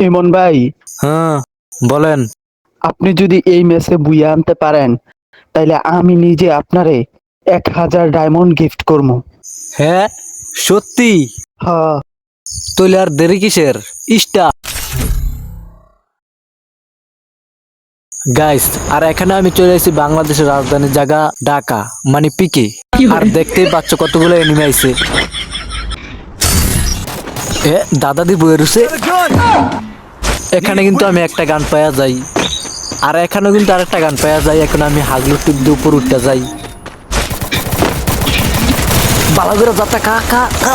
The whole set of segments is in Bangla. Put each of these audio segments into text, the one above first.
ইমন ভাই। হ্যাঁ বলেন। আপনি যদি এই ম্যাচে বুইয়া আনতে পারেন তাইলে আমি নিজে আপনারে এক হাজার ডায়মন্ড গিফট করব হ্যাঁ সত্যি? হ্যাঁ। তাহলে আর দেরি কিসের? ইস্টা। গাইস আর এখানে আমি চলে এসেছি বাংলাদেশের রাজধানীর জায়গা ঢাকা মানে পিকে আর দেখতেই পাচ্ছ কতগুলো এনিমে আইছে এ দাদা দি বয়ে রুছে। এখানে কিন্তু আমি একটা গান পাওয়া যাই। আর এখানেও কিন্তু আরেকটা গান পাওয়া যায় এখন আমি হাগলুর টিপ দিয়ে উপর উঠতে যাই। বালাগুড়া যাত্রা কা কা কা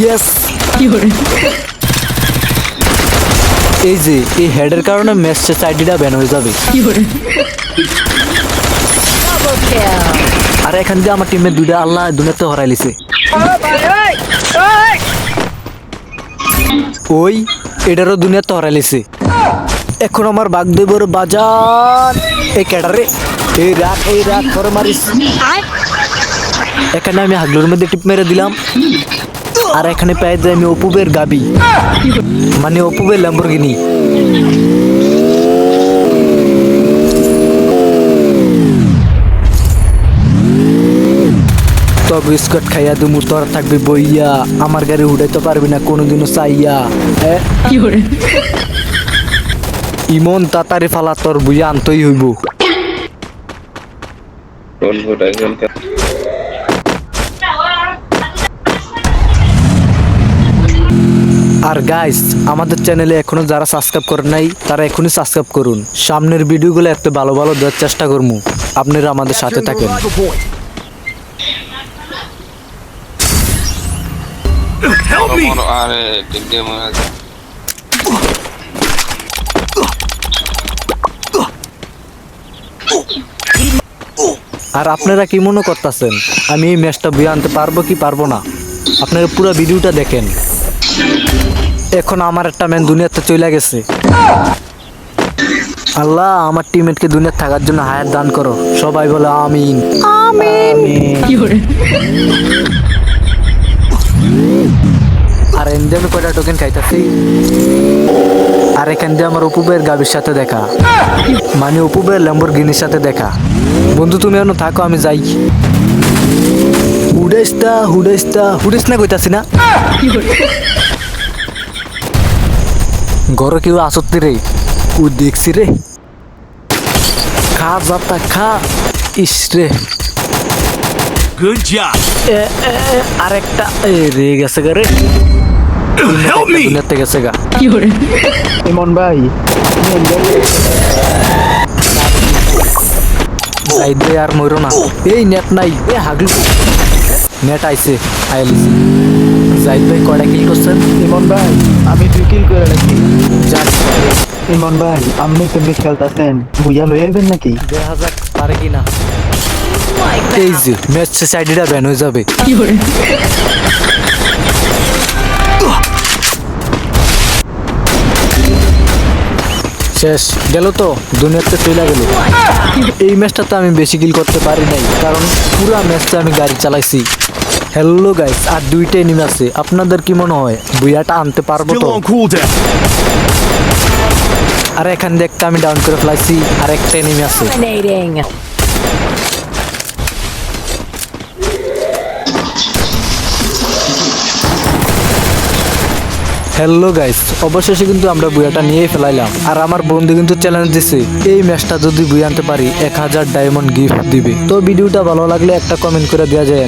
ইয়েস এই যে, এই হেডের কারণে ম্যাচ সাইডটা ব্যান হয়ে যাবে। আর এখান দিয়ে আমার টিমের দুইটা আল্লাহ দুনিয়াতে হরাই লিছে। ওই, এটারও দুনিয়াতে তরালিছে লিছে এখন আমার বাগদেবর বাজার। এই ক্যাডারে এই রাখ এই রাখ করে মারিস। এখানে আমি হাগলুর মধ্যে টিপ মেরে দিলাম। আর এখানে পেয়ে যায় আমি অপুবের গাবি। মানে অপুবের ল্যাম্বরগিনি। তো বিস্কুট খাইয়া দুমু তোর থাকবি বইয়া। আমার গাড়ি উঠাইতে পারবি না কোনোদিনও চাইয়া? ইমন তাতারি ফালা তোর বুঝা আনতই হইব। আর গাইস আমাদের চ্যানেলে এখনও যারা সাবস্ক্রাইব করেন নাই তারা এখনই সাবস্ক্রাইব করুন। সামনের ভিডিওগুলো একটু ভালো ভালো দেওয়ার চেষ্টা করব আপনারা আমাদের সাথে থাকেন। আরে টিক দিয়ে মনে আছে আর আপনারা কি মনে করতেছেন? আমি এই ম্যাচটা বয়ে আনতে পারব কি পারব না? আপনারা পুরো ভিডিওটা দেখেন। এখন আমার একটা ম্যান দুনিয়াতে চলে গেছে। আল্লাহ আমার টিমমেটকে দুনিয়াতে থাকার জন্য হায়ার দান করো। সবাই বলে আমিন। আর এমনি আমি কয়টা টোকেন খাইতাছি? আর এখান দিয়ে আমার অপুবের গাবির সাথে দেখা। মানে অপুবের ল্যাম্বর গিনির সাথে দেখা। বন্ধু তুমি এখনও থাকো আমি যাই। হুডেস্তা হুডেস্তা হুডেস না কইতাছি না? ঘরে কেউ আসত্তি রে? ও দেখছি রে। খা যাতা খা। ইস রে। এ, এ, আরেকটা রে গেছে গা রে। Help me. দুনিয়াতে গেছে গা। ইমন ভাই সাইড দিয়ে আর মরো না। এই নেট নাই এ হাগলু। নেট আইছে আইলিছি জাইদ ভাই কয়টা কিল করছেন? ইমন ভাই আমি দুই কিল করে রাখি ইমন ভাই আপনি কেমনি খেলতেছেন বুইয়া লয়ে যাবেন নাকি? দেখা যাক পারে কি না? এই যে ম্যাচ সাইডটা ব্যান হয়ে যাবে। শেষ। গেল তো দুনিয়াতে চলে গেল। এই ম্যাচটা তো আমি বেশি কিল করতে পারি নাই কারণ পুরো ম্যাচটা আমি গাড়ি চালাইছি। হ্যালো গাইস আর দুইটাই নিম আছে। আপনাদের কি মনে হয় বুয়াটা আনতে পারব তো? আর এখান দিয়ে একটা আমি ডাউন করে ফেলাইছি আর একটা নেমে আছে। হ্যালো গাইস অবশেষে কিন্তু আমরা বুয়াটা নিয়ে ফেলাইলাম। আর আমার বন্ধু কিন্তু চ্যালেঞ্জ দিছে, এই ম্যাচটা যদি বুয়ে আনতে পারি, এক হাজার ডায়মন্ড গিফট দিবে। তো ভিডিওটা ভালো লাগলে একটা কমেন্ট করে দেওয়া যায়